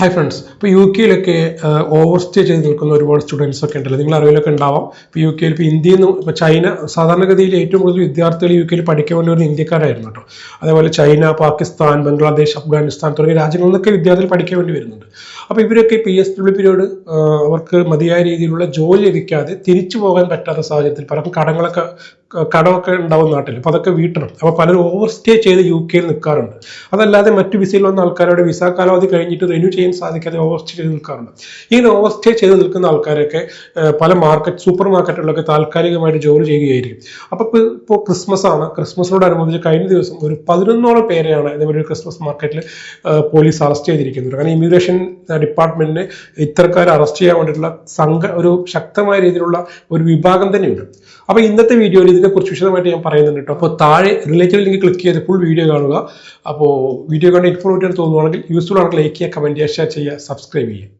Hi friends ഇപ്പോൾ U കെയിലൊക്കെ overstay ചെയ്ത് നിൽക്കുന്ന ഒരുപാട് സ്റ്റുഡൻസ് ഒക്കെ ഉണ്ടല്ലോ. നിങ്ങൾ അറിവിലൊക്കെ ഉണ്ടാവാം. ഇപ്പോൾ യു കെയിൽ ഇപ്പോൾ ഇന്ത്യയിൽ നിന്ന് ഇപ്പോൾ ചൈന സാധാരണഗതിയിൽ ഏറ്റവും കൂടുതൽ വിദ്യാർത്ഥികൾ യു കെയിൽ പഠിക്കാൻ വേണ്ടി ഇന്ത്യക്കാരായിരുന്നു കേട്ടോ. അതേപോലെ ചൈന പാകിസ്ഥാൻ ബംഗ്ലാദേശ് അഫ്ഗാനിസ്ഥാൻ തുടങ്ങിയ രാജ്യങ്ങളിൽ നിന്നൊക്കെ വിദ്യാർത്ഥികൾ പഠിക്കാൻ വേണ്ടി വരുന്നുണ്ട്. അപ്പോൾ ഇവരൊക്കെ പി എസ് ഡബ്ല്യു പിരിയോട് അവർക്ക് മതിയായ രീതിയിലുള്ള ജോലി ലഭിക്കാതെ തിരിച്ചു പോകാൻ പറ്റാത്ത സാഹചര്യത്തിൽ പലർക്കും കടങ്ങളൊക്കെ കടമൊക്കെ ഉണ്ടാവും നാട്ടിൽ അപ്പോൾ അതൊക്കെ വീട്ടണം. അപ്പോൾ പലരും ഓവർ സ്റ്റേ ചെയ്ത് യു കെയിൽ നിൽക്കാറുണ്ട്. അതല്ലാതെ മറ്റു വിസയിൽ വന്ന ആൾക്കാരോട് വിസ കാലാവധി കഴിഞ്ഞിട്ട് റിന്യൂ ചെയ്യാൻ സാധിക്കാതെ ഓവർ സ്റ്റേ ചെയ്ത് നിൽക്കാറുണ്ട്. ഇങ്ങനെ ഓവർ സ്റ്റേ ചെയ്ത് നിൽക്കുന്ന ആൾക്കാരൊക്കെ പല മാർക്കറ്റ് സൂപ്പർ മാർക്കറ്റുകളിലൊക്കെ താൽക്കാലികമായിട്ട് ജോലി ചെയ്യുകയായിരിക്കും. അപ്പോൾ ഇപ്പോൾ ക്രിസ്മസ് ആണ്. ക്രിസ്മസിനോടനുബന്ധിച്ച് കഴിഞ്ഞ ദിവസം ഒരു പതിനൊന്നോളം പേരെയാണ് ഇതേപോലെ ഒരു ക്രിസ്മസ് മാർക്കറ്റിൽ പോലീസ് അറസ്റ്റ് ചെയ്തിരിക്കുന്നത്. കാരണം ഇമിഗ്രേഷൻ ഡിപ്പാർട്ട്മെന്റിന് ഇത്തരക്കാരെ അറസ്റ്റ് ചെയ്യാൻ വേണ്ടിയിട്ടുള്ള സംഘ ഒരു ശക്തമായ രീതിയിലുള്ള ഒരു വിഭാഗം തന്നെയുണ്ട്. അപ്പോൾ ഇന്നത്തെ വീഡിയോയിൽ ഇതിനെക്കുറിച്ച് വിശദമായിട്ട് ഞാൻ പറയുന്നുണ്ട് കേട്ടോ. അപ്പോൾ താഴെ റിലേറ്റഡ് ലിങ്ക് ക്ലിക്ക് ചെയ്ത് ഫുൾ വീഡിയോ കാണുക. അപ്പോൾ വീഡിയോ കണ്ട് ഇൻഫോർമേറ്റീവ് തോന്നുവാണെങ്കിൽ യൂസ്ഫുൾ ആണെങ്കിൽ ലൈക്ക് ചെയ്യുക കമന്റ് ചെയ്യുക ഷെയർ ചെയ്യുക സബ്സ്ക്രൈബ് ചെയ്യുക.